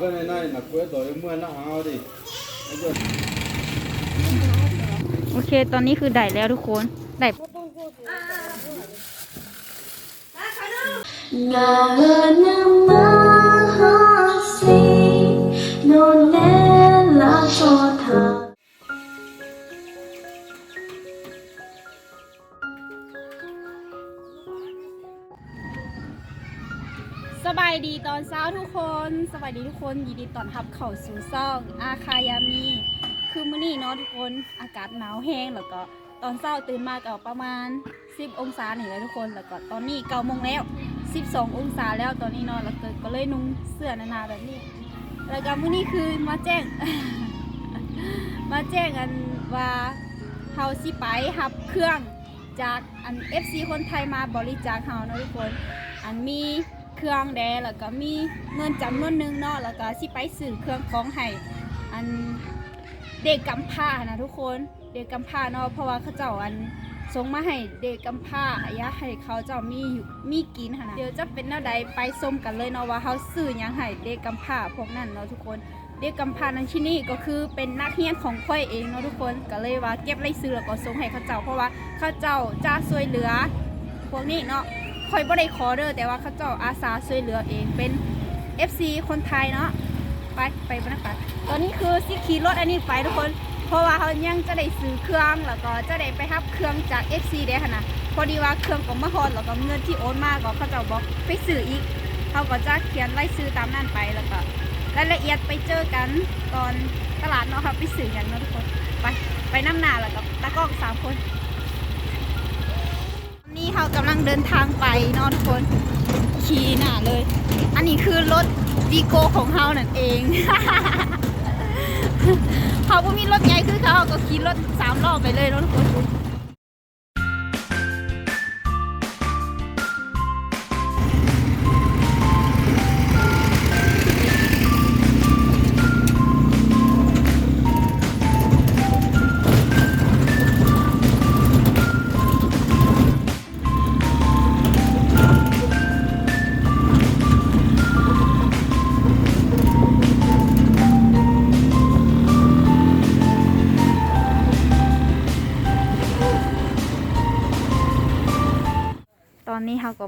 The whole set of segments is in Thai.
ก็ในนักูต่อเมื่อนเอาดิโอเค ตอนนี้คือได้แล้วทุกคนได้งานเงินมาหาสน ทุกคนสบายดีทุกคนยินดีตอนรับเข้าสู่ซ่องอาคายามีคือมื้อนี้เนาะทุกคนอากาศหนาวแห้งแล้วก็ตอนเช้าตื่นมาก็ประมาณ 10 องศานี่แหละทุกคนแล้วก็ตอนนี้9โมงแล้ว 12 องศาแล้วตอนนี้เนาะแล้วก็ก็เลยนุ่งเสื้อหนาแบบนี้ แล้วก็มื้อนี้คือมาแจ้ง มาแจ้งกันว่าเฮาสิไปรับเครื่องจากอัน FC คนไทยมาบริจาคเฮาเนาะทุกคน อันมี เครื่องแดแล้วก็มีเงินจำนวนหนึงเนาะแล้วก็สิไปซื้อเครื่องของให้อันเด็กกำพร้านะทุกคนเด็กกำพร้าเนาะเพราะว่าเขาเจ้าอันส่งมาให้เด็กกำพร้าอยากให้เขาเจ้ามีอยู่มีกินนะเดี๋ยวจะเป็นแนวใดไปชมกันเลยเนาะว่าเขาซื้อยังให้เด็กกำพร้าพวกนั้นเนาะทุกคนเด็กกำพร้าในที่นี่ก็คือเป็นนักเรียนของค่อยเองเนาะทุกคนก็เลยว่าเก็บไรซื้อแล้วก็ส่งให้เขาเจ้าเพราะว่าเขาเจ้าจะช่วยเหลือพวกนี้เนาะ คอยบ่ได้ขอเด้อแต่ว่าเขาเจ้าอาสาช่วยเหลือเองเป็น FC คนไทยเนาะไปไปบรรยากาศตอนนี้คือสิขี่รถอันนี้ไปทุกคน เพราะว่าเขายังจะได้ซื้อเครื่องแล้วก็จะได้ไปรับเครื่องจาก FC เด้ค่ะนะพอดีว่าเครื่องของมาฮอนแล้วก็เงินที่โอนมาก็เขาเจ้าบอกไปซื้ออีกเขาก็จะเขียนไล่ซื้อตามนั่นไปแล้วก็รายละเอียดไปเจอกันตอนตลาดเนาะครับไปซื้อกันเนาะทุกคน ไปไปน้ำหนาแล้วก็ตากล้องสามคน นี้เขากำลังเดินทางไปเนอนทุกคนขี่หน่าเลย อันนี้คือรถดีโกของเขานั่นเองเขาก็มีรถใหญ่คือเขาก็ขี่รถสามล้อไปเลยเนอะทุกคน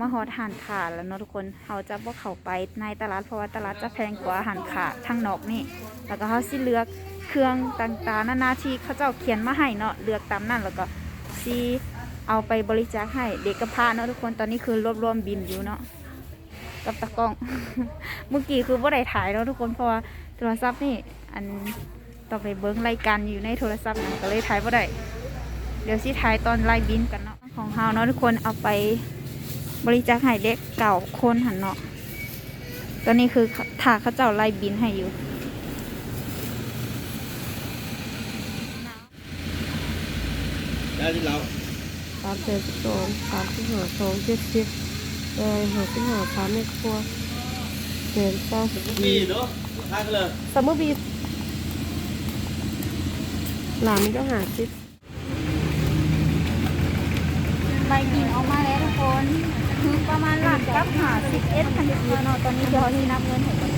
มาฮอดหันขาแล้วเนาะทุกคนเขาจะบ่เข้าไปในตลาดเพราะว่าตลาดจะแพงกว่าหันขาทางนอกนี่ แล้วก็เขาสิเลือกเครื่องต่างๆนานาที่เขาเจ้าเขียนมาให้เนาะเลือกตามนั้นแล้วก็สิเอาไปบริจาคให้เด็กกำพาเนาะทุกคนตอนนี้คือรวบรวมบินอยู่เนาะกับตะกล้อง เมื่อกี้คือบ่ได้ถ่ายเนาะทุกคนเพราะว่าโทรศัพท์นี่ อันต้อไปเบิ้งรายการอยู่ในโทรศัพท์นะก็เลยถ่ายบ่ได้เดี๋ยวสิถ่ายตอนไล่บินกันเนาะของเฮาเนาะทุกคนเอาไป บริจาคให้เด็กเก่าคนหันเนาะตอนนี้คือถาเขาเจ้าไล่บินให้อยู่ ra đi lâu สามเจ็ดสองสามสิบห้าสองเจ็ดสิบเออหกสิบห้าสามในครัวเจ็ดเก้าสิบ Mì nữa hai cái lần สมมติบีหลานนี่ก็หาสิบใบบินออกมาแล้วทุกคนคือ ประมาณหลักกับหาสิบเอ็ดพันกีเนาะตอนนี้เดี๋ยวนี่นับเงินให้ก่อน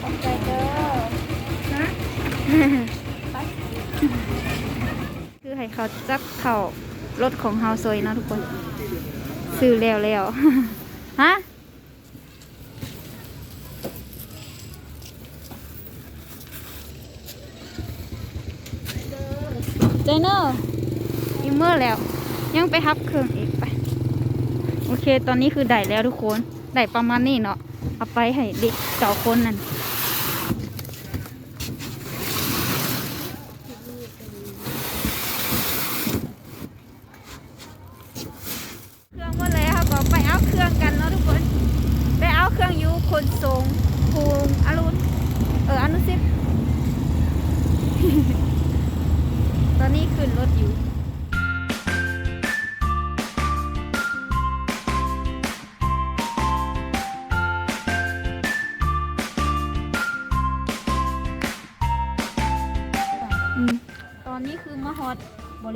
ขอบใจเด้อนะ คือให้เขาจับเข่ารถของเฮาซอยเนาะทุกคน ซื้อแล้วแล้วฮะเจเนอร์อิมเมอร์แล้ว ยังไปฮับเครื่องอีกไป โอเค ตอนนี้คือได้แล้วทุกคน ได้ประมาณนี้เนาะ เอาไปให้เด็กเก่าคนนั่น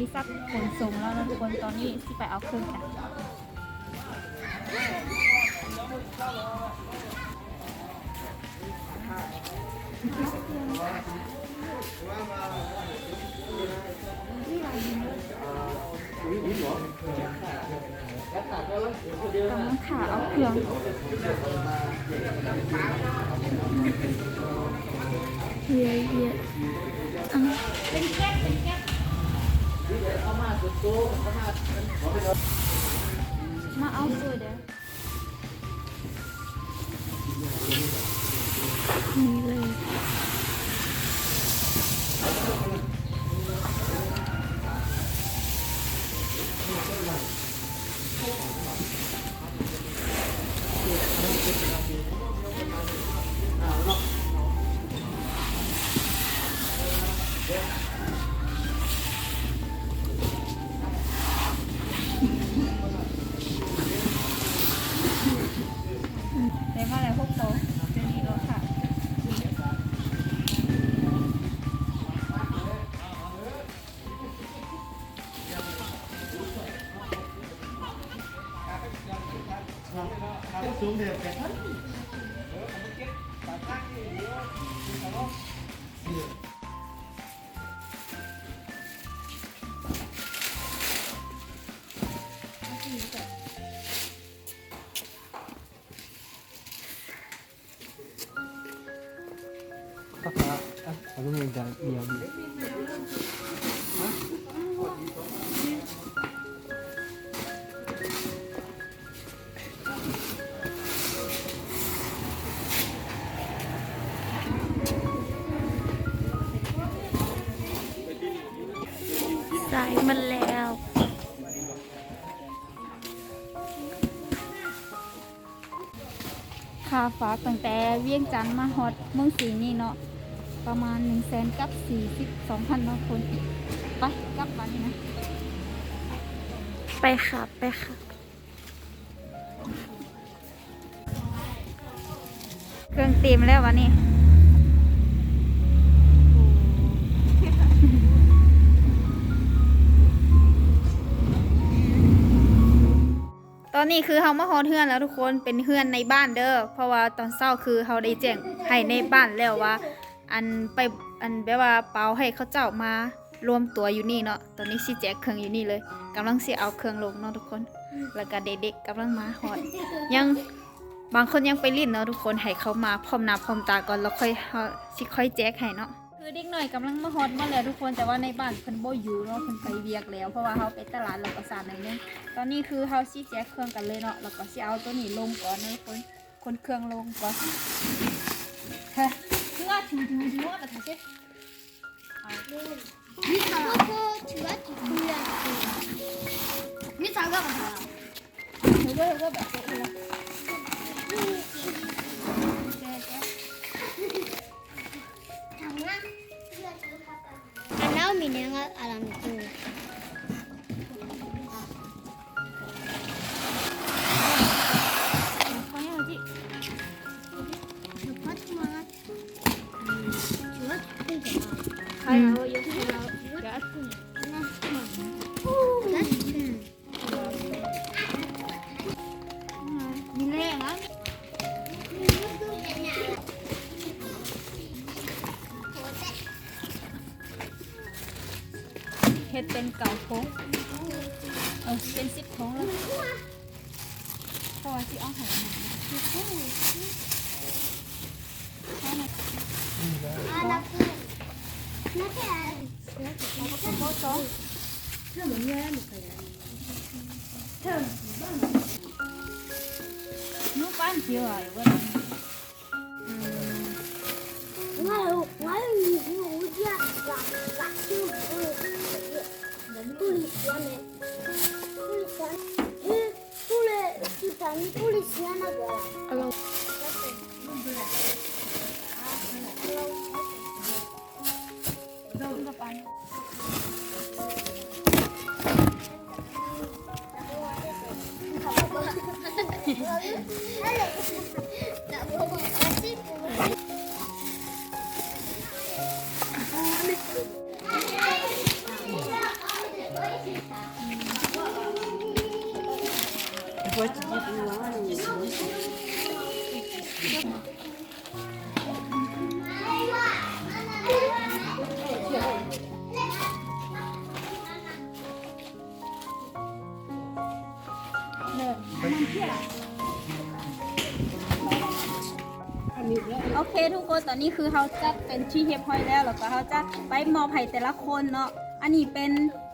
ริษัทขนส่งแล้วนะทุกคนตอนนี้สิไปเอาเครื่องกันกำลังขาเอาเครื่องเยียอันเป็นแก๊สเป็นแก๊ส มาเอาสวยเด้อนี่เลย สูงเดียวกันาฟ้ากตั้งแต่เวียงจันทร์มาฮอดเมืองศรีนี่เนาะประมาณ1นึ่งแสนกับสี่สิบสองพันคน ไปกลับวันนี้นะ ไปค่ะ ไปค่ะ เครื่องเต็มแล้ววันนี้ อนนี้คือเฮามาฮอดเฮือนแล้วทุกคนเป็นเฮือนในบ้านเด้อเพราะว่าตอนเช้าคือเฮาได้แจ้งให้ในบ้านแล้วว่า อันไปอันแบบว่าเปาให้เขาเจ้ามารวมตัวอยู่นี่เนาะตอนนี้สิแจกเครื่องอยู่นี่เลยกำลังสิเอาเครื่องลงเนาะทุกคน แล้วก็เด็กๆกำลังมาฮอดยังบางคนยังไปลิ้นเนาะทุกคนให้เขามาพร้อมหน้าพร้อมตาก่อนแล้วค่อยเฮาสิค่อยแจกให้เนาะ คือเด็กหน่อยกำลังมาฮอตมาแล้วทุกคนแต่ว่าในบ้านเพิ่นบอยู่เนาะเพิ่นไปเวียกแล้ว เพราะว่าเขาไปตลาดเราก็สานหน่อนึงตอนนี้คือเขาซีแจกเครื่องกันเลยเนาะแล้วก็ซีเอาตัวนี้ลงก่อนนะทุกคนคนเครื่องลงก่อนเฮ้ยเพื่อถือถือถือว่าแบบนี้มิสาก็ถือว่าถือเพื่อนมิสาก็แบบนี้ถือว่าแบบนี้ minyangal alam ko. Kaya ako yung lahat ko. นู้ปั้นเจียวอะว่า我 นี้คือเขาจัดเป็นที่เรียบร้อยแล้วแล้วก็เขาจะไปมอบให้แต่ละคนเนาะอันนี้เป็น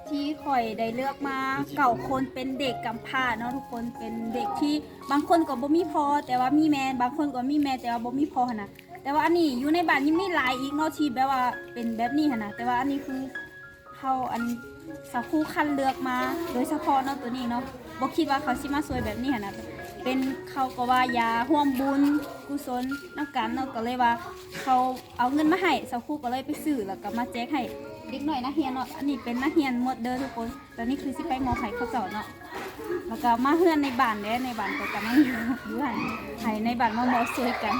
ที่ข่อยได้เลือกมาเก่าคนเป็นเด็กกำพร้าเนาะทุกคนเป็นเด็กที่บางคนก็บ่มีพอ แต่ว่ามีแม่บางคนก็มีแม่แต่ว่าบ่มีพอนะแต่ว่าอันนี้อยู่ในบ้านยังมีหลายอีกเนาะที่แบบว่าเป็นแบบนี้นะแต่ว่าอันนี้คือเขาอันสักคู่คันเลือกมา โดยเฉพาะเนาะตัวนี้เนาะบ่คิดว่าเขาสิมาสวยแบบนี้นะ เป็นเขาก็ว่ายาห่วมบุญกุศลนักการเนาะก็เลยว่าเขาเอาเงินมาให้สาวคู่ก็เลยไปซื้อแล้วก็มาแจกให้เด็กหน่อยนะเฮียนเนาะอันนี้เป็นนักเฮียนหมดเด้อทุกคนตอนนี้คือสิไปมองไห้เขาเจ้าเนาะแล้วก็มาเฮือนในบ้านเด้ในบ้านก็กำลังอยู่อยู่หันให้ในบ้านมาหมอสวยกัน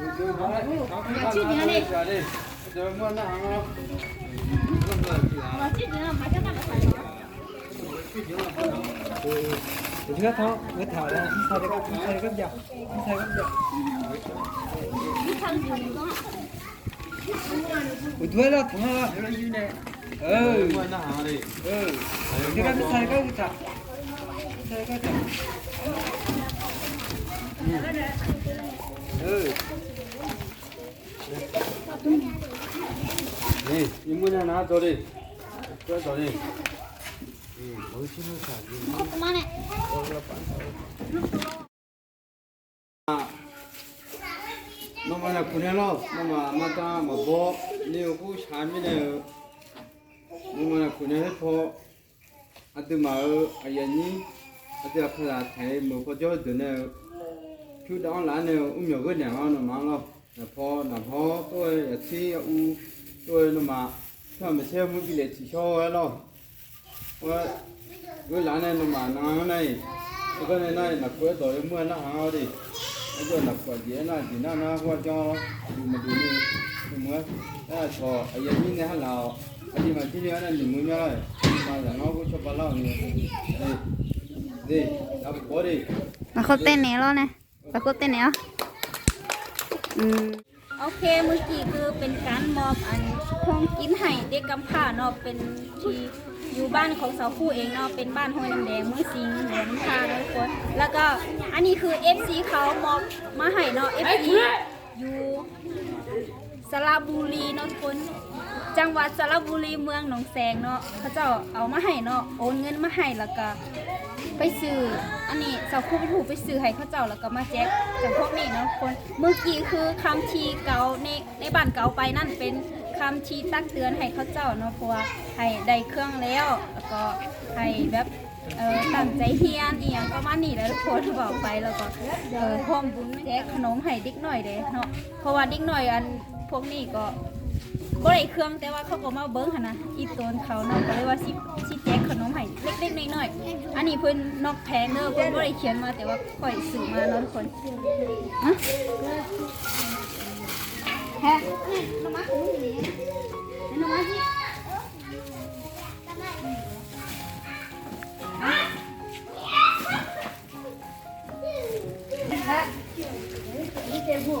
我，去年了！马上。去年。了，马上拿个我。去定了，马上拿个菜。哎，我去给他，给他，他拿个菜。我回来了，疼？我拿个菜嘞，哦。给他去拿一个菜，拿一个菜。Nó như này. Ừ, Mua nak hang đi. ừ. Cái cái sai cái thảo. Sai cái thảo. Ừ. Đi, đi mua nhà nào cho đi. Cho cho đi. nó mà là cuốn nó nó mà mà ta mà bỏ nếu cú chán với này nó mà là cuốn hết phô à từ mà ở nhà nhí à từ là là thấy một phô cho từ này chú đó là này um nhiều cái nhà nó mà nó là phô là phô tôi là chi u tôi nó mà thôi mà xem một cái lệ chỉ cho ấy lo cái lá này nó mà nó này cái này này là cuối tối mưa nó hao đi bây giờ là quả dễ là chỉ nó nó qua cho dù mà dù như dù mới đó là thò ở giờ như này là ở đi mà chỉ nhớ là đừng muốn nhớ rồi mà là nó cũng cho bà lo nữa đi đi đâu bị bỏ đi มาเขาเต้นเนี้ยแล้วนะมาเขาเต้นเนี้ยอืมโอเคเมื่อกี้คือเป็นการมอบอันห้องกินให้เด็กกำพร้าเนาะเป็นที่อยู่บ้านของสาวคู่เองเนาะเป็นบ้านห้วยน้ำแดงเมืองสิงห์หลวงพาเนาทุกคนแล้วก็อันนี้คือ FC เขามอบมาให้เนาะ FC อยู่สระบุรีเนาะทุกคน จังหวัดสระบุรีเมืองหนองแสงเนาะเขาเจ้าเอามาให้เนาะโอนเงินมาให้แล้วก็ไปซื้ออันนี้สาวคู่ไปถูกไปซื้อให้เขาเจ้าแล้วก็มาแจกจากพวกนี้เนาะคนเมื่อกี้คือคำทีเก่าในในบ้านเก่าไปนั่นเป็นคำทีตักเตือนให้เขาเจ้าเนาะเพราะว่าให้ได้เครื่องแล้ว แล้วก็ให้แบบเออตั้งใจเฮียนอียงประมาณนี้แล้วทุกคนบอกไปแล้วก็เออพร้อมบุญแจกขนมให้ด็กหน่อยเด้เนาะเพราะว่าด็กหน่อยอันพวกนี้ก็ บ่ได้เครื่องแต่ว่าเขาก็มาเบิ้งหั่นนะอีตนเขาเนาะก็เลยว่าสิสิแจกขนมให้เล็กๆน้อยๆอันนี้เพิ่นนอกแพงเด้อเพิ่นบ่ได้เขียนมาแต่ว่าข่อยซื้อมาเนาะทุกคนฮะแฮะน้องมาของมึงนี่น้องมาสิฮะนี่เต็มหัว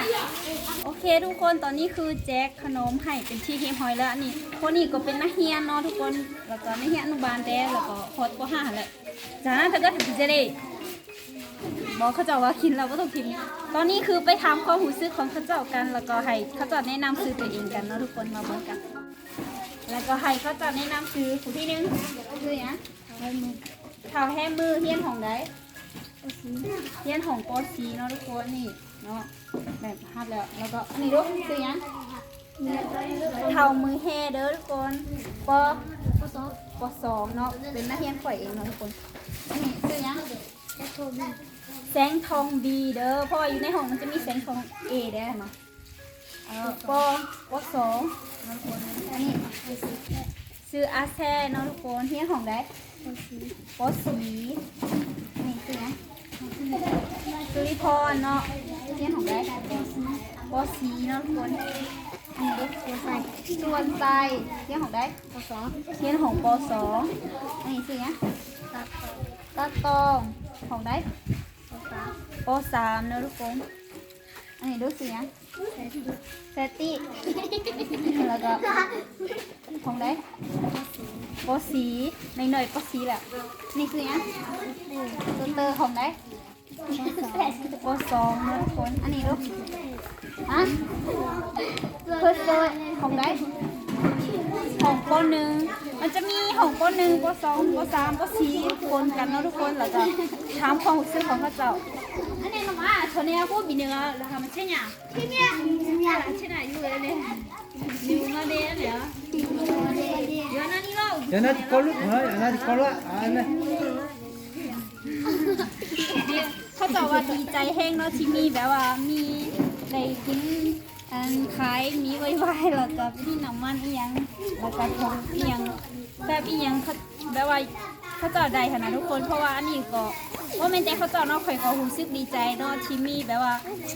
เรื่องอะโอเคทุกคนตอนนี้คือแจกขนมให้เป็นที่เทียมหอยแล้วนนี้คนนี้ก็เป็นนักเรียนเนาะทุกคนแล้วก็นักเรียนอนุบาลแต่แล้วก็ฮอดป .5 แล้วจากนั้นเธอก็ถึงจะได้บอกเขาเจ้าว่ากินเราก็ต้องกินตอนนี้คือไปถามความหูซื้อของเขาเจ้ากัน แล้วก็ให้เขาเจ้าแนะนำซื้อตัวเองกันเนาะทุกคนมาเบิ่งกัน แล้วก็ให้เขาเจ้าแนะนำซื้อผู้ที่หนึงคือหยังข่าวแห่มือเฮียนของใดเฮียนของปอซีเนาะทุกคนนี่ เนาะแบบฮับแล้ว แล้วก็อันนี้ลูกซื้อหยังเท่ามือแฮเด้อทุกคนปอปสองปสองเนาะ เป็นนักเรียนข่อยเองเนาะทุกคนอันนี้ซื้อหยังแสงทองดีเด้อเพราะว่าอยู่ในห้องมันจะมีแสงทองเอเด้อเนาะเออปอปสองอันนี้ซื้ออาแซเนาะทุกคนเฮียนห้องได้ปอสีนี่ซื้อหยังสุริพรเนาะ เฮียนห้องได้ปอสีเนาะทุกคนอันนี้ดูส่วนใส่ส่วนใส่เฮียนห้องได้ปสองเฮียนห้องปสองอันนี้ซื้อหยังตาตองห้องได้ปสามเนะทุกคนอันนี้ดูสิเสียเซตี้แล้วก็ของได้ปสีในหน่อยปสีแหละนี่คือยังตัวเตอร์ของได้ ปสองนะทุกคนอันนี้ลูกฮะเพื่อเซอร์ของได้ของปหนึ่งมันจะมีของปหนึ่งปสองปสามปสี่คนกันเนอะทุกคนแล้วก็ถามความรู้สึกของเขาเจ้าอันนี้น้องอะเธอเนี่ยพวกมีเนื้อแล้วทำมันใช่ไหมที่เนี่ยเนี่ยใช่ไหมอยู่เลยเนี่ยอยู่มาเดียเดี๋ยเดี๋ยวนั่นนี่เราเดี๋ยวนะก็ลุกเฮ้ยเดี๋ยวนะก็ละอันนั้น เขาจะว่าดีใจแห้งเนาะที่มีแบบว่ามีได้กินอันขายมีไว้ไว้แล้วก็มีน้ำมันอีหยังแล้วก็ทงอีหยังแบบอีหยังเขาแบบว่าเขาเจะได้ขนาดทุกคน เพราะว่าอันนี้ก็ ว่าแม่นใจเขาเจาเนาะข่อยก็รู้สึกดีใจเนาะที่มีแบบว่า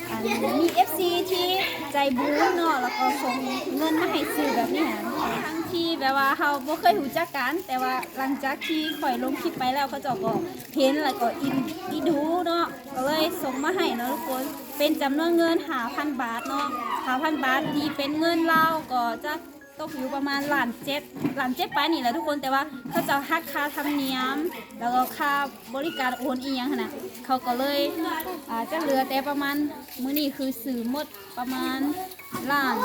อันมี FC ที่ใจบุญเนาะแล้วก็ส่งเงินมาให้ซื้อแบบนี้นะทั้งที่แบบว่าเฮาบ่เคยรู้จักกัน แต่ว่าหลังจากที่ข่อยลงคลิปไปแล้วเขาเจาก็เห็นแล้วก็อินอีดูเนาะก็เลยส่งมาให้เนาะทุกคนเป็นจำนวนเงิน5,000บาทเนาะ5,000บาทที่เป็นเงินลาวก็จะ ตกอยู่ประมาณล้านเจ็ดล้านเจ็ดไปนี่แหละทุกคนแต่ว่าเขาจะหักค่าธรรมเนียม แล้วก็ค่าบริการโอนอียงนะเขาก็เลยอ่าจะเหลือแต่ประมาณมื้อนี้คือซื้อหมดประมาณล้าน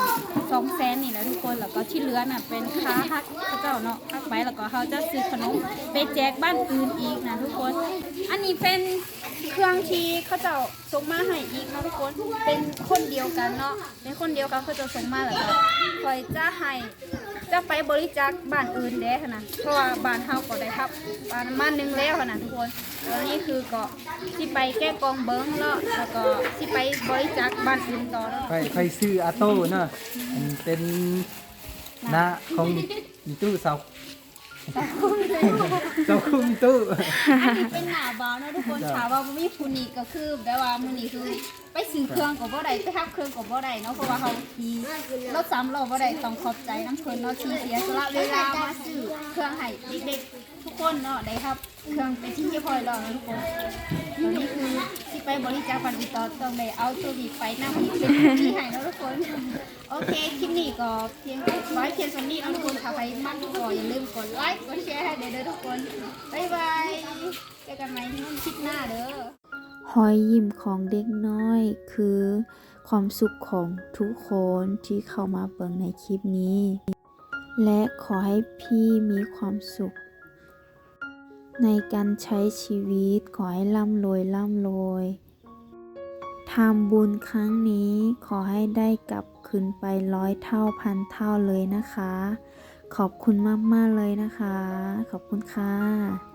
สองแสนนี่แหละทุกคนแล้วก็ที่เหลือน่ะเป็นค่าหักเขาเจ้าเนาะหักไปแล้วก็เขาจะซื้อขนมไปแจกบ้านอื่นอีกนะทุกคน อันนี้เป็น เครื่องที่เขาเจะส่งมาให้อีกเนาะทุกคน เป็นคนเดียวกันเนาะ เป็นคนเดียวกันเขาจะส่งมาแล้วก็คอยจะให้จะไปบริจาคบ้านอื่นเด้ค่ะนะ เพราะว่าบ้านเฮาก็ได้พับบ้านมาหนึ่งแล้วนะทุกคนแล้วนี่คือก็ที่ไปแก้กองเบิ้งเนาะแล้วก็ที่ไปบริจาคบ้านอื่นต่อเนาะไปไปซื้ออาโต้เนาะอันเป็นหน้าของมีตู้เสา เสาคุมตู้อันนี้เป็นหน้าบาวเนาะทุกคนถามว่าบ่มีผู้นี้ก็คือแบบว่ามื้อนี้คือไปซื้อเครื่องก็บ่ได้ไปทับเครื่องก็บ่ได้เนาะเพราะว่าเฮาขี่รถสามล้อบ่ได้ต้องขอบใจน้ำเพิ่นเนาะที่เสียสละเวลามาซื้อเครื่องให้เด็กๆทุกคนเนาะได้ครับ เครื่องเป็นที่เรียบร้อยแล้วเนะทุกคนตอนนี้คือสิไปบริจาคปันอีกต่อต้องได้เอาตัวนี้ไปนำอีกเป็นที่ให้เนาะทุกคน โอเคคลิปนี้ก็เพียงไว้เพียงสำนี้เนาทุกคนถ้าใครมักก็อย่าลืมกดไลค์กดแชร์ให้เด้อทุกคนบ๊ายบายเจอกันใหม่ในคลิปหน้าเด้อหอยยิ้มของเด็กน้อยคือความสุขของทุกคนที่เข้ามาเบิ่งในคลิปนี้ และขอให้พี่มีความสุข ในการใช้ชีวิตขอให้ร่ำรวยร่ำรวยทำบุญครั้งนี้ขอให้ได้กลับคืนไปร้อยเท่าพันเท่าเลยนะคะ ขอบคุณมาก ๆ เลยนะคะ ขอบคุณค่ะ